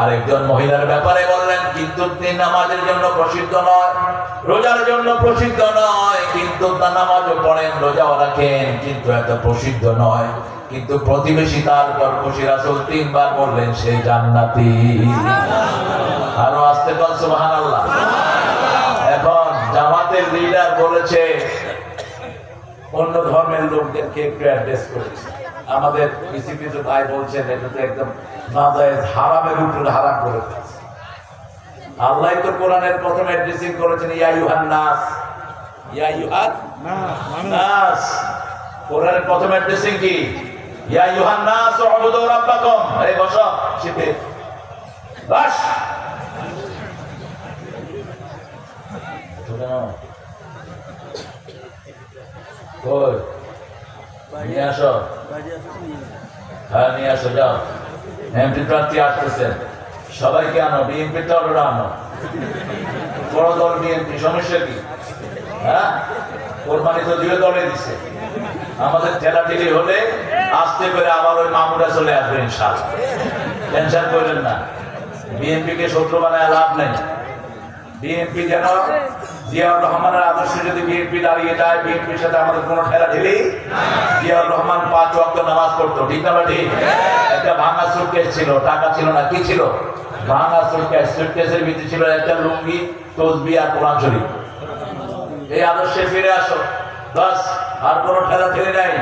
আরেকজন মহিলার ব্যাপারে বললেন, কিন্তু তিনি নামাজের জন্য প্রসিদ্ধ নয়, রোজার জন্য প্রসিদ্ধ নয়। কিন্তু তার নামাজও পড়েন, রোজাও রাখেন, কিন্তু এত প্রসিদ্ধ নয়। কিন্তু প্রতিবেশী তার উপর খুশি রাসূল তিনবার বললেন, সে জান্নাতি। আরও আসতে কল সুবহানাল্লাহ। এখন জামাতের লিডার বলেছে, অন্য ধর্মের লোকদেরকে একটু করেছে আমাদের কিছু ভাই বলছেন, এটা তো একদম নাজায়েজ হারামের উপরে হারাম করে ফেলছে। আল্লাহ তো কোরআনের প্রথম অ্যাড্রেসিং করেছেন, ইয়া ইউহান নাস ইয়া ইউহান নাস কোরআনের প্রথম অ্যাড্রেসিং কি? ইয়া ইউহান নাস উবুদু রাব্বাকুম। এই বসো শিখে বাস। কই? নিয়ে আসো হ্যাঁ নিয়ে আসো যাও। এমপি প্রার্থী আসতেছেন সবাইকে আনো বিএনপি দলরা আনো। বড় দল বিএনপি সমস্যা কি? হ্যাঁ? কোরবানি তো দুই দলে দিছে। আমাদের ঠেলাঠেলি হলে আসতে করে আবার ওই মামুরা চলে আসবে ইনশাআল্লাহ। টেনশন করলেন না। বিএনপি কে শত্রু বানায় লাভ নেই। বিএনপি যেন জিয়াউর রহমানের আদর্শে যদি বিএনপি দাঁড়িয়ে যায়, বিএনপির সাথে আমাদের কোনো ঠেলা ঠেলি জিয়াউর রহমান পাঁচ ওয়াক্ত নামাজ পড়তো, ঠিক না একটা ভাঙা সুটকেস ছিল, টাকা ছিল না, কি ছিল? ভাঙা সুটকেস সুটকেসের ছিল একটা লুঙ্গি, তসবি আর কোরআন এই আদর্শে ফিরে আসো। বাস, আর কোনো ঠেলি নাই।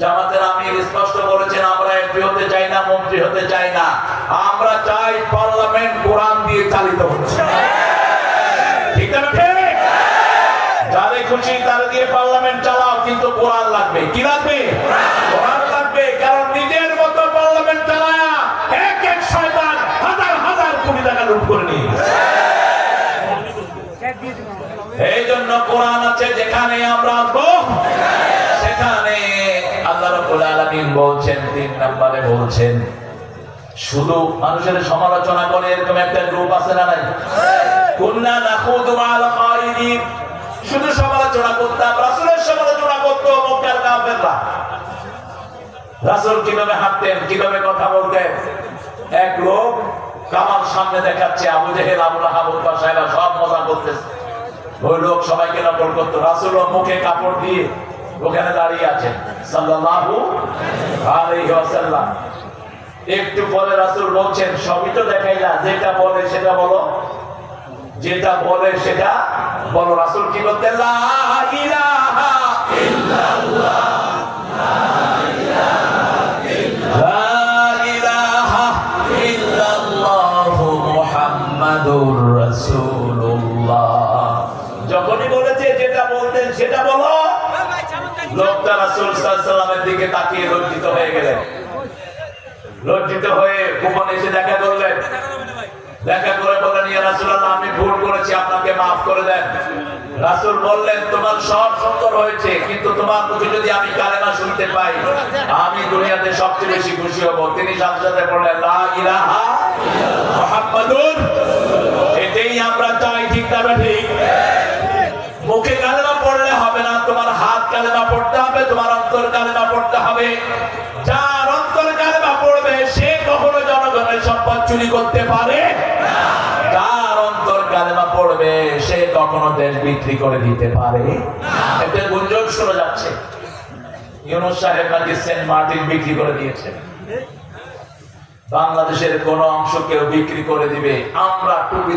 জামাতের আমির স্পষ্ট বলেছেন, আমরা এমপি হতে চাই না, মন্ত্রী হতে চাই না। আমরা চাই পার্লামেন্ট কোরআন দিয়ে চালিত হচ্ছে ঠিক যারে খুশি তারে দিয়ে পার্লামেন্ট চালাও, কিন্তু কোরআন লাগবে। কি লাগবে? কোরআন লাগবে, কারণ নিজের মতো পার্লামেন্ট এক এক শয়তান হাজার হাজার কোটি টাকা লুট করে এই জন্য কোরআন আছে, যেখানে আমরা আসব, সেখানে আল্লাহ রাব্বুল আলামিন বলছেন, তিন নম্বরে বলছেন, শুধু মানুষের সমালোচনা করে এরকম একটা গ্রুপ আছে না নাই? কুন্না শুধু সমালোচনা করতাম, রাসূলের সমালোচনা করতো, মক্কার কাফেররা। রাসূল কীভাবে হাঁটতেন, কীভাবে কথা বলতেন? এক লোক কামাল সামনে দেখাচ্ছে, Abu Jahl, Abu Lahab, Utba সাহেবা সব মজা করতেছে। ওই লোক সবাইকে নকল করতো রাসূল মুখে কাপড় দিয়ে ওখানে দাঁড়িয়ে আছেন সাল্লাল্লাহু আলাইহি একটু পরে রাসূল বলছেন, সবই তো দেখাইলা, যেটা বলে সেটা বলো। যেটা বলে সেটা বলো, রাসূল কি রাসূলুল্লাহ যখনই বলেছে, যেটা বলতেন সেটা বলো। দিকে তাকিয়ে লজ্জিত হয়ে গেলেন। লজ্জিত হয়ে গোপনে এসে দেখা করলেন। দেখা করে বললেন ইয়া রাসূলুল্লাহ, আমি ভুল করেছি, আপনাকে maaf করে দেন। রাসূল বললেন, তোমার সব সুন্দর হয়েছে, কিন্তু তোমার মুখে যদি আমি কালেমা শুনতে পাই, আমি দুনিয়াতে সবচেয়ে বেশি খুশি হব। তিনি সাথে সাথে বললেন, লা ইলাহা মুহাম্মাদুর এটাই আমরা চাই, ঠিক না ঠিক? মুখে কালেমা পড়লে হবে না, তোমার হাত কালেমা পড়তে হবে, তোমার অন্তর কালেমা পড়তে হবে। যার অন্তর কালেমা পড়বে, সে কখনো জনগণের সম্পদ চুরি করতে পারে। কখনো দেশ বিক্রি করে দিতে পারে? একটা গুঞ্জন শোনা যাচ্ছে। ইউনুস সাহেব নাকি সেন্ট মার্টিন বিক্রি করে বাংলাদেশের কোন অংশ কেউ বিক্রি করে দিবে। আমরা টুপি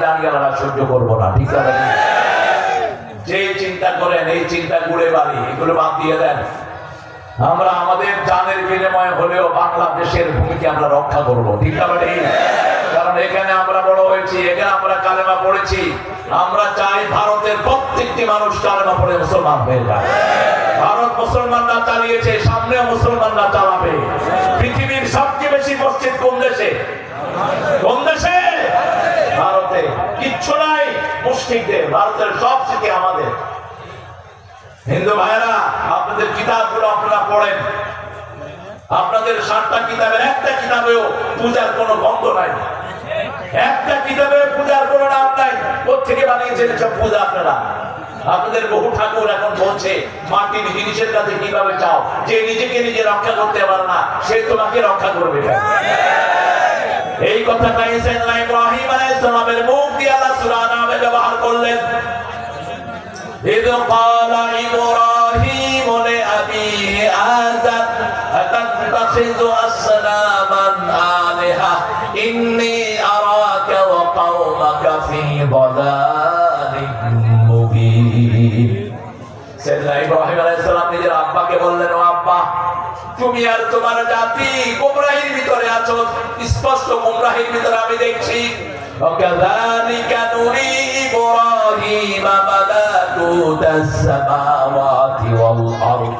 সহ্য করব না, ঠিক আছে যে চিন্তা করেন, এই চিন্তা বাড়ি, এগুলো বাদ দিয়ে দেন। আমরা আমাদের জানের বিনিময় হলেও বাংলাদেশের ভূমিকে আমরা রক্ষা করব, ঠিক বাড়ি কারণ এখানে আমরা বড় হয়েছি, এখানে আমরা কালেমা পড়েছি। আমরা চাই ভারতের প্রত্যেকটি মানুষ কালেমা পড়ে মুসলমান হয়ে যায়। ভারত মুসলমানরা চালিয়েছে, সামনেও মুসলমানরা চালাবে। পৃথিবীর সবচেয়ে বেশি মসজিদ কোন দেশে? কোন দেশে? ভারতে। কিচ্ছু নাই মুসলিমদের ভারতের সব থেকে আমাদের। হিন্দু ভাইয়েরা, আপনাদের কিতাবগুলো আপনারা পড়েন। আপনাদের সাতটা কিতাবের একটা কিতাবেও পূজার কোনো বন্ধ নাই। একটা কিতাবে পূজার কোনো নাম নাই কোথেকে বানিয়েছেন এসব পূজা আপনারা আপনাদের বহু ঠাকুর এখন বলছে মাটির জিনিসের কাছে কিভাবে চাও যে নিজেকে নিজে রক্ষা করতে পারে না সে তোমাকে রক্ষা করবে কেন? এই কথাটাই সাইয়েদনা ইব্রাহিম আলাইহিস সালামের মুখ দিয়ে আল্লাহ সূরা নামে ব্যবহার করলেন إذ قال إبراهيم لأبيه آزر أتتخذ أصناما ইব্রাহিম আলাইহিস সালাম নিজের আব্বাকে বললেন ও আব্বা তুমি আর তোমার জাতি গোমরাহির ভিতরে আছো স্পষ্ট গোমরাহির ভিতরে আমি দেখছি وكذلك نري إبراهيم ملكوت السماوات والأرض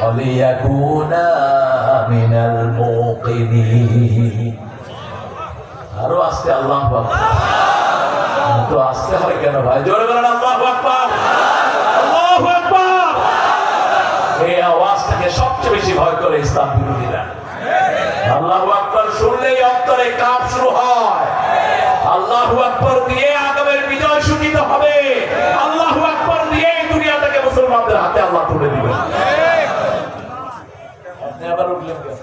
وليكونا من الموقنين আরো আস্তে আল্লাহ তো আসতে হয় কেন ভাই জোরে বলেন আল্লাহ আকবার আল্লাহু আওয়াজটাকে সবচেয়ে বেশি ভয় করে ইসলাম বিরোধীরা। আল্লাহু আকবার শুনলেই অন্তরে কাপ শুরু হয়। আল্লাহু আকবার দিয়ে আগামের বিজয় সূচিত হবে। আল্লাহু আকবার দিয়ে দুনিয়াটাকে মুসলমানদের হাতে আল্লাহ তুলে আপনি আবার উঠলেন কেন?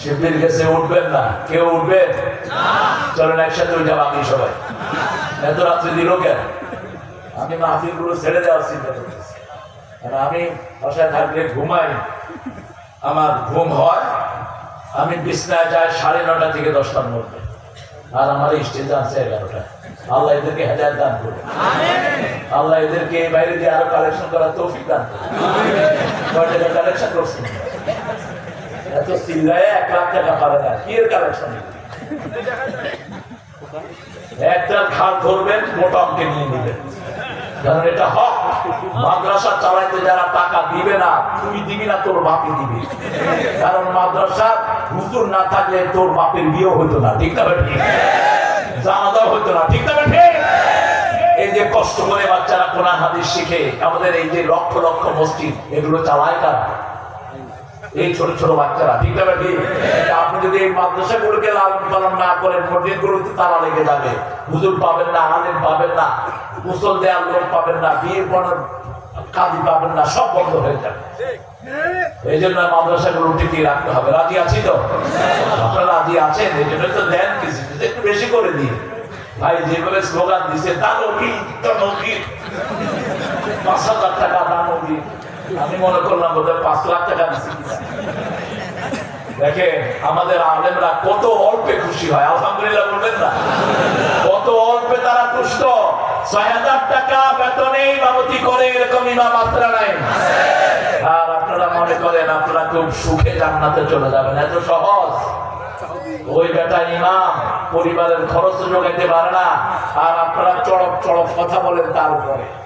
শিল্পীর উঠবেন না। কেউ উঠবে? চলেন একসাথে উঠে আমি সবাই। এত রাত্রে দিল কেন? আমি মাহফিলগুলো ছেড়ে দেওয়ার চিন্তা করতেছি। আমি বাসায় থাকলে ঘুমাই, আমার ঘুম হয়, আমি বিছনায় যাই সাড়ে নটা থেকে দশটার মধ্যে। আর আমার স্টেজ আছে এগারোটা। আল্লাহ এদেরকে হাজার দান করে আল্লাহ এদেরকে বাইরে দিয়ে আরও কালেকশন করার তৌফিক দান করে কয় কালেকশন করছেন? এত চিল্লায় এক লাখ টাকা পারে না। কি এর কালেকশন একটা খাল ধরবেন, মোটা অঙ্কে নিয়ে কারণ এটা হক। মাদ্রাসা চালাইতে যারা টাকা দিবে না দিবি না, তোর দিবি। কারণ হুজুর না থাকলে তোর বাপের বিয়ে না, ঠিক ঠিক না, ঠিক ঠিক এই যে কষ্ট করে বাচ্চারা কোরআন হাদিস শিখে, আমাদের এই যে লক্ষ লক্ষ মসজিদ, এগুলো চালায় কারা? এই ছোট ছোট বাচ্চারা, ঠিক না আপনি যদি এই মাদ্রাসা গুলোকে লালন পালন না করেন, মসজিদ গুলোতে তালা লেগে যাবে। হুজুর পাবেন না, আলেম পাবেন না মুসল দেওয়ার লোক পাবেন না বিয়ে পড়ার কাজী পাবেন না, সব বন্ধ হয়ে যাবে। এই জন্য টিকিয়ে রাখতে হবে। রাজি আছি তো? আপনারা রাজি আছেন? এই জন্য তো দেন কিছু। একটু বেশি করে দিন। ভাই যেভাবে স্লোগান দিছে, দানবী দানবী পাঁচ হাজার টাকা আমি মনে করলাম বোধহয় পাঁচ লাখ টাকা দেখে আমাদের আলেমরা কত অল্পে খুশি হয়, আলহামদুলিল্লাহ বলবেন না। কত অল্পে তারা তুষ্ট ছয় হাজার টাকা ইমামতি করে এরকম ইমাম নাই? আর আপনারা মনে করেন, আপনারা খুব সুখে জান্নাতে চলে যাবেন। এত সহজ। ওই বেটা ইমাম, পরিবারের খরচ যোগাইতে পারে না। আর আপনারা চড়ক চড়ক কথা বলেন তার উপরে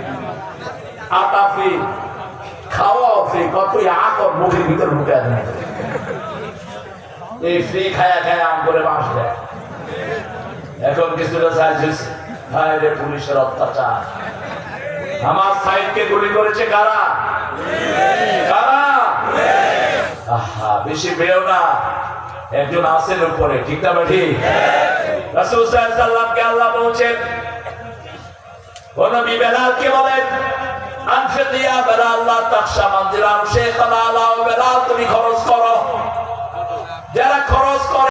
আটা ফ্রি খাওয়া ফ্রি কত আকর মুখের ভিতর ঢুকে আছে এই ফ্রি খায়া খায়া আম করে বাঁশ দেয়। এখন কিছুটা সাইজ রে, পুলিশের অত্যাচার। আমার সাইডকে গুলি করেছে কারা? কারা? আহা, বেশি বেরো না। একজন আছেন উপরে, ঠিক না বা ঠিক। রাসূল সাল্লাল্লাহকে আল্লাহ বলছেন কোন বেলালকে বলেন আনফিক ইয়া বেলাল লা তাখশা মানজিলা শেখ আলা বেলা তুমি খরচ করো। যারা খরচ করে